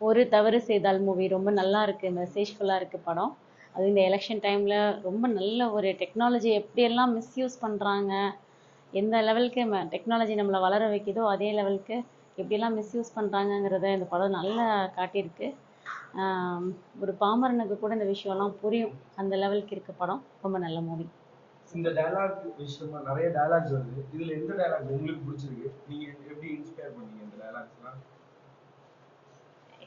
ஒரு தவறு செய்தால் மூவி ரொம்ப நல்லா இருக்கு மெசேஜ்ஃபுல்லாக இருக்கு படம். அது இந்த எலெக்ஷன் டைமில் ரொம்ப நல்ல ஒரு டெக்னாலஜி எப்படியெல்லாம் மிஸ்யூஸ் பண்ணுறாங்க எந்த லெவலுக்கு டெக்னாலஜி நம்மளை வளர வைக்குதோ அதே லெவலுக்கு எப்படியெல்லாம் மிஸ்யூஸ் பண்ணுறாங்கங்கிறத இந்த படம் நல்லா காட்டியிருக்கு. ஒரு பாமரனுக்கு கூட இந்த விஷயம்லாம் புரியும். அந்த லெவலுக்கு இருக்க படம் ரொம்ப நல்ல மூவி இந்த டயலாக் விஷயமா நிறைய டயலாக்ஸ் வருது. இதுல எந்த டயலாக் உங்களுக்கு பிடிச்சிருக்கு? நீங்க எப்படி இன்ஸ்பயர் பண்ணீங்க இந்த டயலாக்ஸ்லாம் டைலாக் டயலாக் உங்களுக்கு பிடிச்ச இந்த டயலாக் ஏதாச்சும் இருக்கா ஆ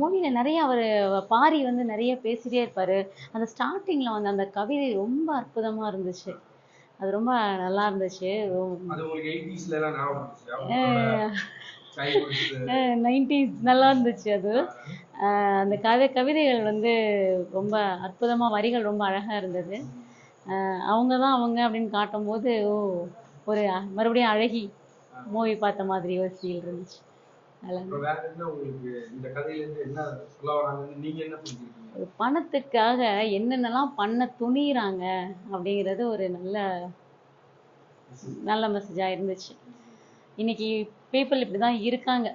மூவியில் நிறைய அவர் பாரி வந்து நிறைய பேசிட்டே இருப்பார். அந்த ஸ்டார்டிங்கில் வந்து அந்த கவிதை ரொம்ப அற்புதமாக இருந்துச்சு. அது ரொம்ப நல்லா இருந்துச்சு. நைன்டிஸ் நல்லா இருந்துச்சு அது. அந்த கதை கவிதைகள் வந்து ரொம்ப அற்புதமாக வரிகள் ரொம்ப அழகாக இருந்தது. அவங்க தான் அவங்க அப்படின்னு காட்டும்போது ஓ ஒரு மறுபடியும் அழகி மூவி பார்த்த மாதிரி ஒரு ஃபீல் இருந்துச்சு. ஒரு பணத்துக்காக என்னென்னலாம் பண்ண துணியிறாங்க அப்படிங்கிறது ஒரு நல்ல நல்ல மெசேஜாக இருந்துச்சு. இன்னைக்கு பீப்புள் இப்படி தான் இருக்காங்க.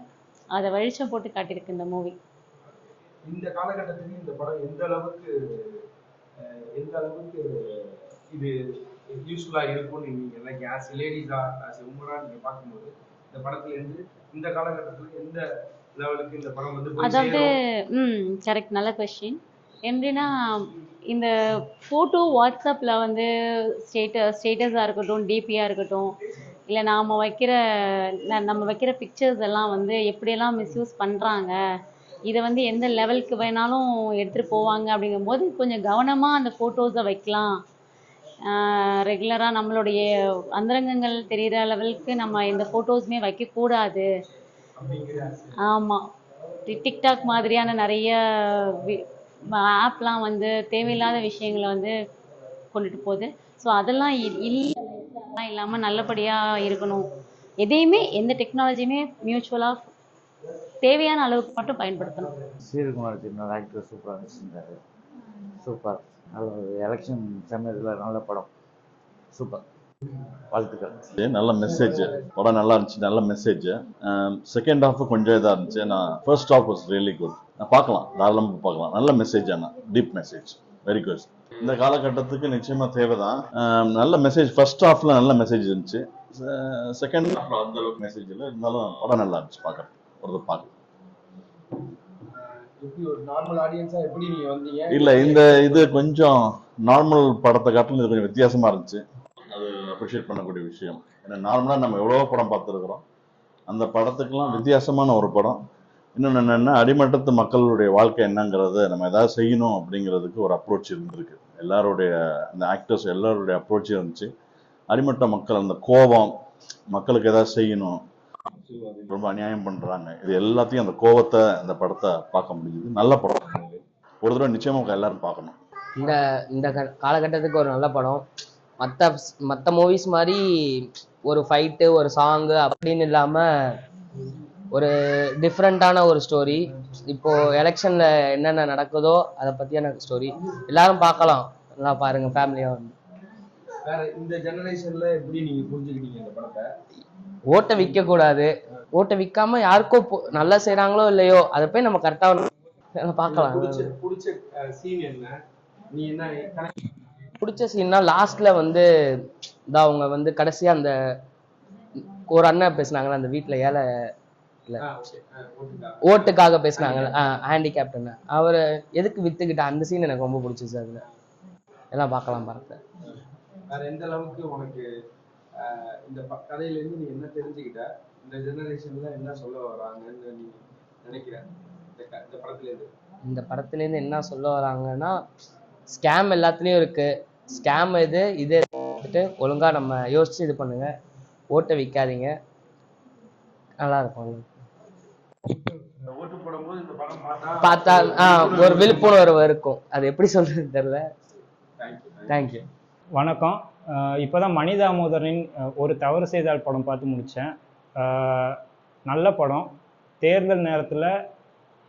அதை வெளிச்சம் போட்டு காட்டியிருக்கு இந்த மூவி இந்த காலகட்டத்துக்கு இந்த படம் எந்த அளவுக்கு எந்த அளவுக்கு இது யூஸ்ஃபுல்லா இருக்கும்னு நீங்க லைக் ஆஸ் லேடிஸா ஆஸ் உமரா நீங்க பார்க்கும்போது இந்த படத்துல இருந்து இந்த காலகட்டத்துல எந்த லெவலுக்கு இந்த படம் வந்து அதாவது? ம் கரெக்ட் நல்ல கொஸ்டின் எப்படின்னா இந்த ஃபோட்டோ வாட்ஸ்அப்பில் வந்து ஸ்டேட்டஸ் ஸ்டேட்டஸாக இருக்கட்டும் டிபியாக இருக்கட்டும் இல்லை நாம் வைக்கிற நம்ம வைக்கிற பிக்சர்ஸ் எல்லாம் வந்து எப்படியெல்லாம் மிஸ்யூஸ் பண்ணுறாங்க இதை வந்து எந்த லெவலுக்கு வேணாலும் எடுத்துகிட்டு போவாங்க அப்படிங்கும்போது கொஞ்சம் கவனமாக அந்த ஃபோட்டோஸை வைக்கலாம். ரெகுலராக நம்மளுடைய அந்தரங்கங்கள் தெரிகிற லெவலுக்கு நம்ம இந்த ஃபோட்டோஸுமே வைக்கக்கூடாது. ஆமாம் டிக்டாக் மாதிரியான நிறைய ஆப்லாம் வந்து தேவையில்லாத விஷயங்களை வந்து கொண்டுட்டு போகுது. ஸோ அதெல்லாம் இ- இல்லாமல் நல்லபடியாக இருக்கணும். எதையுமே எந்த டெக்னாலஜியுமே மியூச்சுவலாக தேவையான அளவுக்கு மட்டும் பயன்படுத்தணும். ஆக்டர் சூப்பராக நடிச்சிருந்தாரு. சூப்பர். நல்ல எலெக்ஷன் சமயத்தில் நல்ல படம். சூப்பர் வாழ்த்துக்கள். நல்ல மெசேஜ் படம் நல்லா இருந்துச்சு நல்ல மெசேஜ் செகண்ட் ஹாஃப் கொஞ்சம் இதாக இருந்துச்சு. நான் first half was really good நான் பார்க்கலாம் தாராளமாக பார்க்கலாம். நல்ல மெசேஜ் ஆனால் டீப் மெசேஜ் வெரி குட் இந்த காலகட்டத்துக்கு நிச்சயமா தேவைதான். Um, நல்ல மெசேஜ் ஃபர்ஸ்ட் ஹாஃப்ல நல்ல மெசேஜ் இருந்துச்சு. செகண்ட் ஹாஃப்ல அந்த அளவுக்கு மெசேஜ் இல்லை. இருந்தாலும் படம் நல்லா இருந்துச்சு பார்க்கறதுக்கு. ஒருத்தர் பார்க்கலாம் எப்படி ஒரு நார்மல் ஆடியன்ஸா எப்படி நீங்க வந்தீங்க இல்ல இந்த இது கொஞ்சம் நார்மல் படத்தை காட்டிலும் இது கொஞ்சம் வித்தியாசமா இருந்துச்சு. அது அப்ரிஷியேட் பண்ணக்கூடிய விஷயம். ஏன்னா நார்மலா நம்ம எவ்வளவோ படம் பார்த்துருக்குறோம். அந்த படத்துக்கெல்லாம் வித்தியாசமான ஒரு படம். இன்னொன்று என்னென்னா அடிமட்டத்து மக்களுடைய வாழ்க்கை என்னங்கிறத நம்ம ஏதாவது செய்யணும் அப்படிங்கிறதுக்கு ஒரு அப்ரோச் இருந்திருக்கு. எல்லாருடைய அந்த ஆக்டர்ஸ் எல்லாருடைய அப்ரோச் இருந்துச்சு. அடிமட்ட மக்கள் அந்த கோபம் மக்களுக்கு ஏதாவது செய்யணும் ரொம்ப அநியாயம் பண்றாங்க. இது எல்லாத்தையும் அந்த கோபத்தை அந்த படத்தை பார்க்க முடியுது. நல்ல படம். ஒரு தடவை நிச்சயமா எல்லாரும் பார்க்கணும். இந்த இந்த காலகட்டத்துக்கு ஒரு நல்ல படம். மற்ற மற்ற மூவிஸ் மாதிரி ஒரு ஃபைட்டு ஒரு சாங்கு அப்படின்னு இல்லாமல் ஒரு டிஃப்ரெண்ட்டான ஒரு ஸ்டோரி இப்போ எலெக்ஷனில் என்னென்ன நடக்குதோ அதை பற்றியான ஸ்டோரி எல்லாரும் பார்க்கலாம். நல்லா பாருங்க ஃபேமிலியாக வந்து. வேற இந்த ஜெனரேஷன்ல எப்படி நீங்க புரிஞ்சுக்கிட்டீங்க இந்த படத்தை? ஓட்டை ஓட்டை விற்காம யாருக்கோ நல்லா செய்கிறாங்களோ இல்லையோ அதை போய் நம்ம கரெக்டாக பார்க்கலாம். பிடிச்ச பிடிச்ச சீன் என்ன? நீ என்ன connect பிடிச்ச சீன்னா லாஸ்ட்ல வந்து இதான் அவங்க வந்து கடைசியா அந்த ஒரு அண்ணன் பேசுனாங்கல்ல அந்த வீட்ல ஏழை. ஓட்டுக்காக. பேசுனாங்கல்ல. ஹேண்டிகேப்டன் அவர் எதுக்கு வித்துக்கிட்ட அந்த சீன் எனக்கு ரொம்ப பிடிச்சிச்சு அதுல. எல்லாம் பார்க்கலாம் படத்தை. வேற எந்த அளவுக்கு உனக்கு இந்த ப- கதையில இருந்து நீ என்ன தெரிஞ்சுக்கிட்ட? இந்த ஜெனரேஷன்ல என்ன சொல்ல வராங்கன்னு நீ நினைக்கிற? இந்த க- இந்த படத்துல இருந்து இந்த படத்துலேருந்து என்ன சொல்ல வராங்கன்னா ஸ்கேம் எல்லாத்துலேயும் இருக்கு. ஸ்கேம் இது இது எடுத்துட்டு ஒழுங்கா நம்ம யோசிச்சு இது பண்ணுங்க. ஓட்டை விற்காதீங்க நல்லா இருக்கும் இந்த ஓட்டு போடும்போது இந்த படம் பார்த்தா ஒரு விழிப்புணர்வு இருக்கும். அது எப்படி சொல்றது தெரியல. தேங்க்யூ வணக்கம். இப்போ தான் மணிதாமோதரின் அஹ், ஒரு தவறு செய்தால் படம் பார்த்து முடித்தேன் நல்ல படம். தேர்தல் நேரத்தில்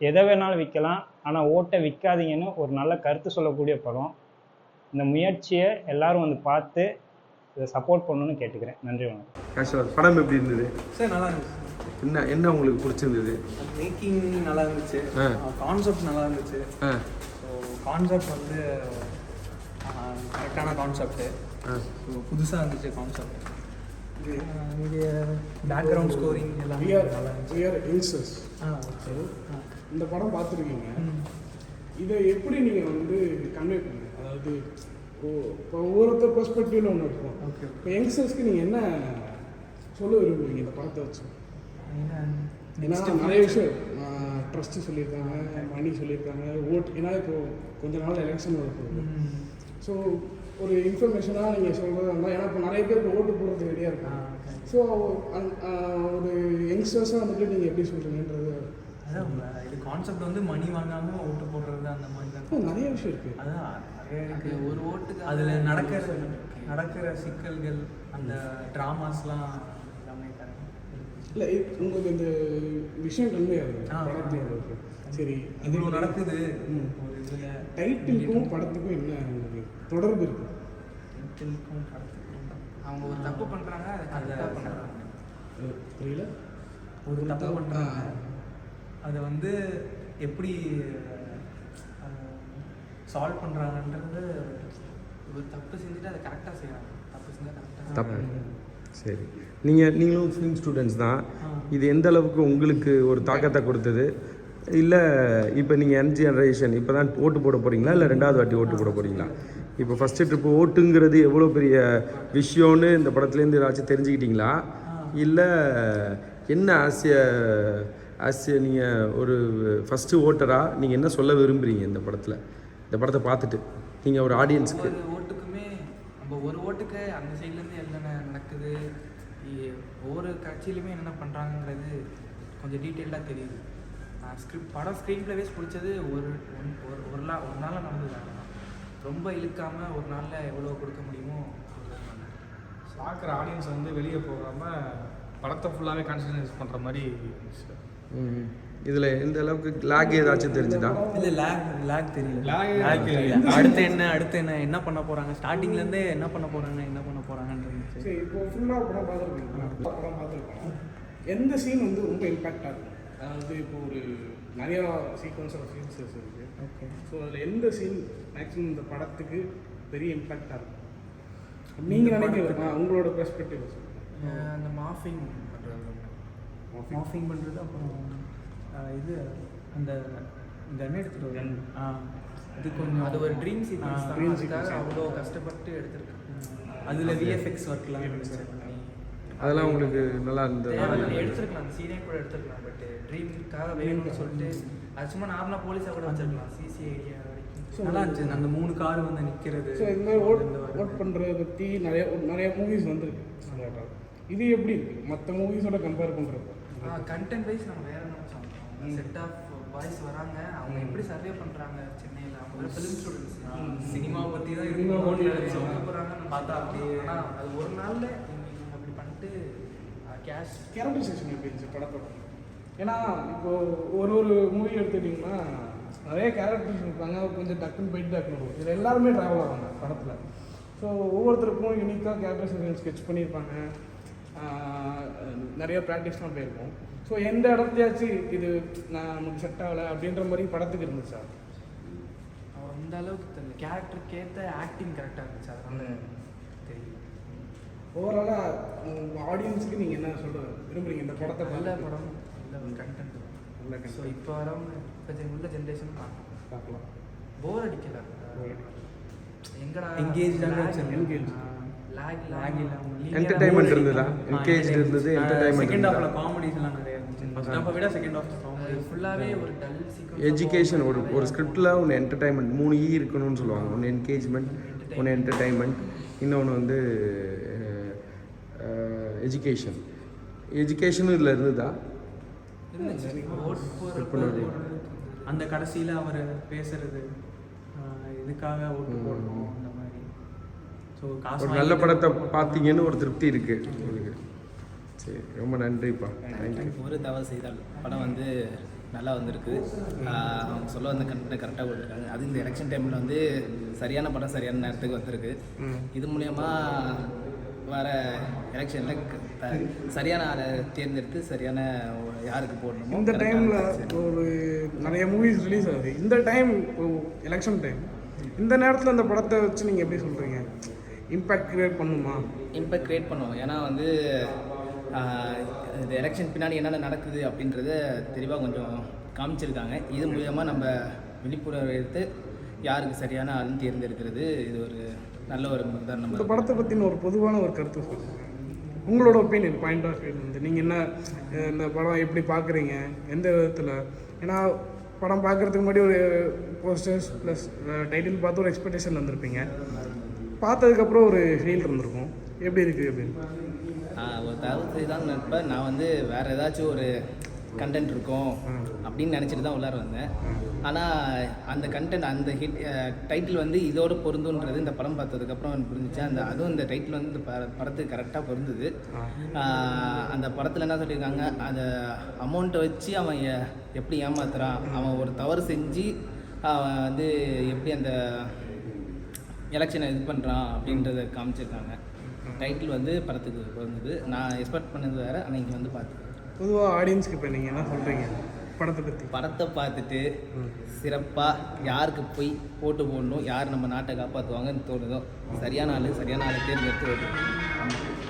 எதை வேணாலும் விற்கலாம் ஆனால் ஓட்டை விற்காதீங்கன்னு ஒரு நல்ல கருத்து சொல்லக்கூடிய படம். இந்த முயற்சியை எல்லாரும் வந்து பார்த்து இதை சப்போர்ட் பண்ணணும்னு கேட்டுக்கிறேன். நன்றி வணக்கம். கேஷுவல் படம் எப்படி இருந்தது? சார் நல்லா இருந்துச்சு. என்ன என்ன உங்களுக்கு பிடிச்சிருந்தது? மேக்கிங் நல்லா இருந்துச்சு. கான்செப்ட் நல்லா இருந்துச்சு. கான்செப்ட் வந்து கரெக்டான கான்செப்ட்டு புதுசாக இருந்துச்சு கான்செப்ட் இது பேக்ரவுண்ட் ஸ்கோரிங் எல்லாமே are youngsters. ஆ சரி இந்த படம் பார்த்துருக்கீங்க. இதை எப்படி நீங்கள் வந்து கன்வே பண்ணுங்க? அதாவது ஓ இப்போ ஒவ்வொருத்தர் பெர்ஸ்பெக்டிவ்ல ஒன்று இருக்கும். ஓகே இப்போ யங்ஸ்டர்ஸ்க்கு நீங்கள் என்ன சொல்ல விரும்புறீங்க இந்த படத்தை வச்சு? ஏன்னா நிறைய விஷயம். ட்ரஸ்ட்டு சொல்லியிருக்காங்க மணி சொல்லியிருக்காங்க ஓட் ஏன்னா இப்போ கொஞ்ச நாள் எலெக்ஷன் வரப்போகுது. ஸோ ஒரு இன்ஃபர்மேஷனாக நீங்கள் சொல்கிறதா இருந்தால் ஏன்னா இப்போ நிறைய பேர் ஓட்டு போடுறதுக்கு ரெடியாக இருக்காங்க. ஸோ ஒரு யங்ஸ்டர்ஸாக வந்துட்டு நீங்கள் எப்படி சொல்கிறீங்கன்றது அதான் இது கான்செப்ட் வந்து மணி வாங்காம ஓட்டு போடுறது அந்த மாதிரி தான். நிறைய விஷயம் இருக்குது அதான் நிறைய இருக்கு. ஒரு ஓட்டுக்கு அதில் நடக்கிற நடக்கிற சிக்கல்கள் அந்த ட்ராமாஸ்லாம். இல்லை உங்களுக்கு இந்த விஷயம் கன்வே ஆகுது சரி இவ்வளோ நடக்குது. ம். ஒரு இதில் டைட்டிலுக்கும் படத்துக்கும் என்ன தொடர்பு இருக்கு? டைட்டிலுக்கும் படத்துக்கும் அவங்க ஒரு தப்பு பண்றாங்க அதை அதை கரெக்டாக பண்றாங்க. அஹ் புரியல? ஒரு தப்பு பண்ணுறாங்க. அதை வந்து எப்படி சால்வ் பண்ணுறாங்கன்றது ஒரு தப்பு செஞ்சுட்டு அதை கரெக்டாக செய்யறாங்க. தப்பு செஞ்சால் கரெக்டாக தப்பு. சரி. நீங்கள் நீங்களும் ஃபிலிம் ஸ்டூடெண்ட்ஸ் தான். இது எந்த அளவுக்கு உங்களுக்கு ஒரு தாக்கத்தை கொடுத்தது? இல்லை இப்போ நீங்கள் யங் ஜெனரேஷன் இப்போ தான் ஓட்டு போட போகிறீங்களா இல்லை ரெண்டாவது வாட்டி ஓட்டு போட போகிறீங்களா இப்போ ஃபஸ்ட்டு ட்ரிப்பு ஓட்டுங்கிறது எவ்வளோ பெரிய விஷயம்னு இந்த படத்துலேருந்து ஏதாச்சும் தெரிஞ்சுக்கிட்டீங்களா? இல்லை என்ன ஆசிய ஆசிய நீங்கள் ஒரு ஃபஸ்ட்டு ஓட்டராக நீங்கள் என்ன சொல்ல விரும்புகிறீங்க இந்த படத்தில்? இந்த படத்தை பார்த்துட்டு. நீங்கள் ஒரு ஆடியன்ஸுக்கு ஓட்டுக்குமே நம்ம ஒரு ஓட்டுக்கு அந்த இ- ஒவ்வொரு கட்சியிலுமே என்னென்ன பண்ணுறாங்கங்கிறது கொஞ்சம் டீட்டெயிலாக தெரியுது. ஸ்கிரிப்ட் படம் ஸ்க்ரீன் ப்ளேவேஸ் பிடிச்சது ஒரு ஒன்- ஒரு ஒரு நாள் ஒரு நாளில் நடந்தது ரொம்ப இழுக்காமல் ஒரு நாளில் எவ்வளோ கொடுக்க முடியுமோ. பார்க்குற ஆடியன்ஸ் வந்து வெளியே போகாமல் படத்தை ஃபுல்லாகவே கான்சன்ட்ரேட் பண்ணுற மாதிரி இதில் எந்த அளவுக்கு லேக் ஏதாச்சும் தெரிஞ்சுதா? இல்லை லேக் லேக் தெரியல. லேக் தெரியல. அடுத்து என்ன அடுத்து என்ன என்ன பண்ண போகிறாங்க ஸ்டார்டிங்லேருந்தே என்ன பண்ண போகிறாங்க என்ன பண்ண போகிறாங்கன்னு இருந்துச்சு சரி இப்போ ஃபுல்லாக படம் பார்த்துருக்கீங்க படம் பார்த்துருக்கோம் எந்த சீன் வந்து ரொம்ப இம்பாக்டாக இருக்கும் அதாவது இப்போ ஒரு நிறையா சீக்வன்ஸ் ஆஃப் சீன்ஸஸ் இருக்குது ஓகே ஸோ அதில் எந்த சீன் மேக்ஸிமம் இந்த படத்துக்கு பெரிய இம்பாக்டாக இருக்கும் நீங்கள் நினைக்கிறது ஆ, உங்களோட பெர்ஸ்பெக்டிவ் அந்த மாஃபிங் பண்ணுறது மாஃபிங் பண்ணுறது அப்புறம் இது அந்த கன் எடுத்துகிட்டு ஆ அது கொஞ்சம் அது ஒரு ட்ரீம் சீக்வன்ஸ் தான். அவ்வளோ கஷ்டப்பட்டு எடுத்திருக்காங்க அதில் விஎஃப்எக்ஸ் ஒர்க்லாம் இருந்துச்சு அதெல்லாம் உங்களுக்கு நல்லா இருந்தது. எடுத்துருக்கலாம். அந்த சீனே கூட எடுத்துருக்கலாம். பட் ட்ரீமுக்காக வேணும்னு சொல்லிட்டு அது சும்மா நார்மலாக போலீஸாக கூட வச்சிருக்கலாம். சிசி ஐடியா வரைக்கும். நல்லா இருந்துச்சு. அந்த மூணு கார் வந்து நிற்கிறது ஸோ இந்த மாதிரி ஓட் ஓட் பண்ணுறத பற்றி நிறைய நிறைய மூவிஸ் வந்திருக்கு. இது எப்படி இருக்கு? மற்ற மூவிஸோட கம்பேர் பண்ணுறப்போ கண்டென்ட் வைஸ் நம்ம வேற நினச்சோம் செட் ஆஃப் பாய்ஸ் வராங்க. அவங்க எப்படி சர்வே பண்ணுறாங்க சென்னையில். அவங்க ஃபிலிம் ஸ்டூடெண்ட்ஸ் சினிமாவை பற்றி தான் நினைச்சோம் போகிறாங்கன்னு பார்த்தா அப்படியே ஆனால் அது ஒரு நாளில் கேஷ் கேரக்டரைசேஷன் எப்படி இருந்துச்சு? படத்தோட ஏன்னா இப்போ ஒரு ஒரு மூவி எடுத்துக்கிட்டிங்கன்னா நிறைய கேரக்டர்ஸ் இருப்பாங்க. கொஞ்சம் டக்குன்னு போயிட்டு டக்குன்னு வரும் இதில் எல்லாருமே ட்ராவல் ஆவாங்க படத்தில். ஸோ ஒவ்வொருத்தருக்கும் யூனிக்காக கேரக்டரைசேஷன் ஸ்கெச் பண்ணியிருப்பாங்க. நிறைய ப்ராக்டிஸ்லாம் போயிருக்கும். ஸோ எந்த இடத்தையாச்சும் இது நான் நமக்கு செட் ஆகலை அப்படின்ற மாதிரி படத்துக்கு இருந்துச்சா? அவர் அந்த அளவுக்கு தெரியல. கேரக்டருக்கு ஏற்ற ஆக்டிங் கரெக்டாக இருந்துச்சு. அதனால தெரியும் ஓவராலாக ஆடியன்ஸுக்கு நீங்கள் என்ன சொல்ல விரும்புறீங்க? இந்த படத்தை நல்ல? படம் நல்ல கண்டென்ட் நல்ல ஸோ. இப்போ வரவங்க இப்போ உள்ள ஜென்ரேஷன் பார்க்கலாம். பார்க்கலாம். போர் அடிக்கல. எங்கடா வச்சிருந்தோம். Engaged. லாக் lag இல்லாம. Entertainment இருந்ததா? Engaged இருந்தது, entertainment செகண்ட்? ஹாஃப்ல காமெடிஸ்லாம் நிறைய இருந்துச்சு. ஃபர்ஸ்ட் ஹாஃபை விட செகண்ட் ஹாஃப் காமெடி ஃபுல்லாகவே ஒரு டல் சீக்வன்ஸ் எஜுகேஷன் ஒரு ஒரு ஸ்கிரிப்டில் ஒன்று என்டர்டைன்மெண்ட் மூணு ஈ இருக்கணும்னு சொல்லுவாங்க. ஒன்று என்கேஜ்மெண்ட் ஒன்று என்டர்டைன்மெண்ட் இன்னொன்று வந்து எஜுகேஷன் எஜுகேஷனும் இதில் இருந்ததா? அந்த கடைசியில் அவர் பேசுறது இதுக்காக ஓட்டு போடணும் அந்த மாதிரி. ஸோ காசு ஒரு நல்ல படத்தை. பார்த்தீங்கன்னு ஒரு திருப்தி இருக்குது உங்களுக்கு சரி ரொம்ப நன்றிப்பா. ஒரு தவறு செய்தால் படம் வந்து நல்லா வந்திருக்கு. அவங்க சொல்ல வந்த கண்டென்ட் கரெக்டாக கொடுத்துருக்காங்க அது இந்த எலெக்ஷன் டைமில் வந்து சரியான படம் சரியான நேரத்துக்கு வந்திருக்கு. இது மூலயமா வர எலெக்ஷனில் சரியான ஆளை தேர்ந்தெடுத்து சரியான யாருக்கு போடணுமோ இந்த டைமில் ஒரு நிறைய மூவிஸ் ரிலீஸ் ஆகுது. இந்த டைம் எலெக்ஷன் டைம் இந்த நேரத்தில் அந்த படத்தை வச்சு நீங்கள் எப்படி சொல்கிறீங்க இம்பேக்ட் கிரியேட் பண்ணுமா? இம்பேக்ட் கிரியேட் பண்ணுவோம். ஏன்னா வந்து இந்த எலெக்ஷன் பின்னாடி என்னென்ன நடக்குது அப்படின்றத தெளிவாக கொஞ்சம் காமிச்சிருக்காங்க. இது மூலயமா நம்ம விழிப்புணர்வு எடுத்து யாருக்கு சரியான ஆளுன்னு தேர்ந்தெடுக்கிறது இது ஒரு நல்ல ஒரு உதாரணமாக இந்த படத்தை பற்றின ஒரு பொதுவான ஒரு கருத்து சொல்லுங்கள் உங்களோட ஒப்பீனியன் பாயிண்ட் ஆஃப் வியூ வந்து நீங்கள் என்ன இந்த படம் எப்படி பார்க்குறீங்க எந்த விதத்தில்? ஏன்னா படம் பார்க்குறதுக்கு முன்னாடி ஒரு போஸ்டர்ஸ் ப்ளஸ் டைட்டில் பார்த்து ஒரு எக்ஸ்பெக்டேஷன் வந்திருப்பீங்க. பார்த்ததுக்கப்புறம் ஒரு ஃபீல் இருந்திருக்கும். எப்படி இருக்குது அப்படின்னு? ஒரு தவிர்த்து தான் நினைப்பேன் நான் வந்து வேற ஏதாச்சும் ஒரு கண்டென்ட் இருக்கும் அப்படின்னு நினச்சிட்டு தான் உள்ளார வந்தேன் ஆனால் அந்த கண்டென்ட் அந்த ஹிட் டைட்டில் வந்து இதோட பொருந்துன்றது இந்த படம் பார்த்ததுக்கப்புறம் எனக்கு புரிஞ்சிச்சு. அந்த அதுவும் இந்த டைட்டில் வந்து இந்த ப- படத்துக்கு கரெக்டாக பொருந்துது. அந்த படத்தில் என்ன சொல்லியிருக்காங்க? அந்த அமௌண்ட்டை வச்சு அவன் எப்படி ஏமாத்துறான்? அவன் ஒரு தவறு செஞ்சு அவன் வந்து எப்படி அந்த எலெக்ஷனை இது பண்ணுறான் அப்படின்றத காமிச்சிருக்காங்க. டைட்டில் வந்து படத்துக்கு பொருந்தது. நான் எக்ஸ்பெக்ட் பண்ணது வேறு ஆனால் இங்கே வந்து பார்த்தேன் பொதுவாக ஆடியன்ஸ்க்கு இப்போ நீங்கள் என்ன சொல்கிறீங்க படத்தை பற்றி படத்தை பார்த்துட்டு சிறப்பாக யாருக்கு போய் ஓட்டு போடணும் யார் நம்ம நாட்டை காப்பாற்றுவாங்கன்னு தோணுதோ சரியான ஆள் சரியான ஆளை தேர்ந்தெடுத்து ஓட்டு